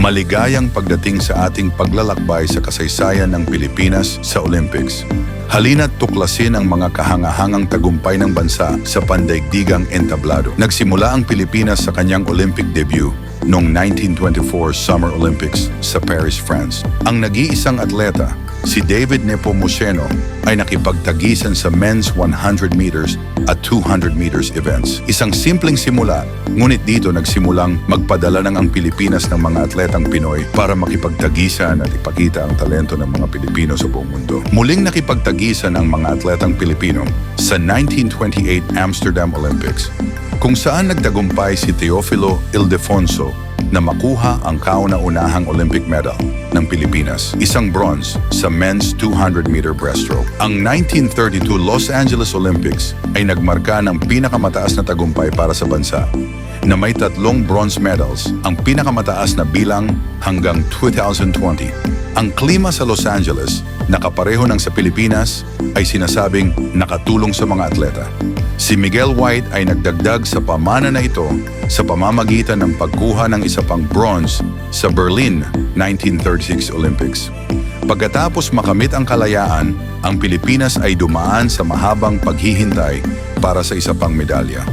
Maligayang pagdating sa ating paglalakbay sa kasaysayan ng Pilipinas sa Olympics. Halina't tuklasin ang mga kahangahangang tagumpay ng bansa sa pandaigdigang entablado. Nagsimula ang Pilipinas sa kanyang Olympic debut noong 1924 Summer Olympics sa Paris, France. Ang nag-iisang atleta, si David Nepomuceno, ay nakipagtagisan sa men's 100 meters at 200 meters events. Isang simpleng simula, ngunit dito nagsimulang magpadala ng ang Pilipinas ng mga atletang Pinoy para makipagtagisan at ipakita ang talento ng mga Pilipino sa buong mundo. Muling nakipagtagisan ang mga atletang Pilipino sa 1928 Amsterdam Olympics kung saan nagtagumpay si Teofilo Ildefonso na makuha ang kauna-unahang Olympic medal ng Pilipinas, isang bronze sa men's 200-meter breaststroke. Ang 1932 Los Angeles Olympics ay nagmarka ng pinakamataas na tagumpay para sa bansa na may tatlong bronze medals, ang pinakamataas na bilang hanggang 2020. Ang klima sa Los Angeles, nakapareho ng sa Pilipinas, ay sinasabing nakatulong sa mga atleta. Si Miguel White ay nagdagdag sa pamana na ito sa pamamagitan ng pagkuha ng isa pang bronze sa Berlin 1936 Olympics. Pagkatapos makamit ang kalayaan, ang Pilipinas ay dumaan sa mahabang paghihintay para sa isa pang medalya.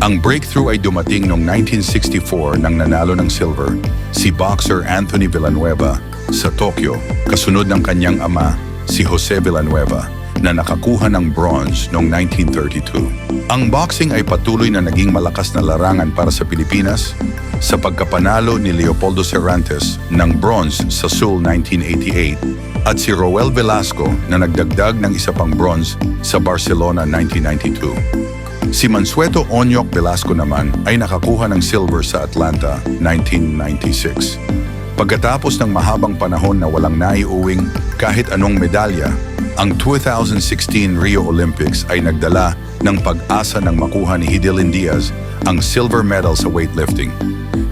Ang breakthrough ay dumating noong 1964 nang nanalo ng silver si boxer Anthony Villanueva sa Tokyo kasunod ng kanyang ama si Jose Villanueva na nakakuha ng bronze noong 1932. Ang boxing ay patuloy na naging malakas na larangan para sa Pilipinas sa pagkapanalo ni Leopoldo Cervantes ng bronze sa Seoul 1988 at si Roel Velasco na nagdagdag ng isa pang bronze sa Barcelona 1992. Si Mansueto Onyok Velasco naman ay nakakuha ng silver sa Atlanta 1996. Pagkatapos ng mahabang panahon na walang naiuwing kahit anong medalya, ang 2016 Rio Olympics ay nagdala ng pag-asa ng makuha ni Hidilyn Diaz ang silver medal sa weightlifting.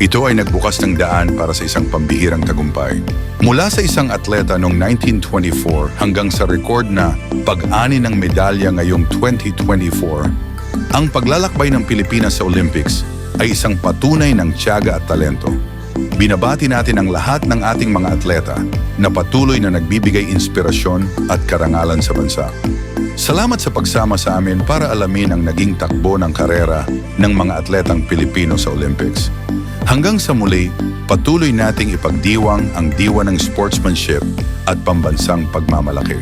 Ito ay nagbukas ng daan para sa isang pambihirang tagumpay. Mula sa isang atleta noong 1924 hanggang sa record na pag-ani ng medalya ngayong 2024, ang paglalakbay ng Pilipinas sa Olympics ay isang patunay ng tiyaga at talento. Binabati natin ang lahat ng ating mga atleta na patuloy na nagbibigay inspirasyon at karangalan sa bansa. Salamat sa pagsama sa amin para alamin ang naging takbo ng karera ng mga atletang Pilipino sa Olympics. Hanggang sa muli, patuloy nating ipagdiwang ang diwa ng sportsmanship at pambansang pagmamalaki.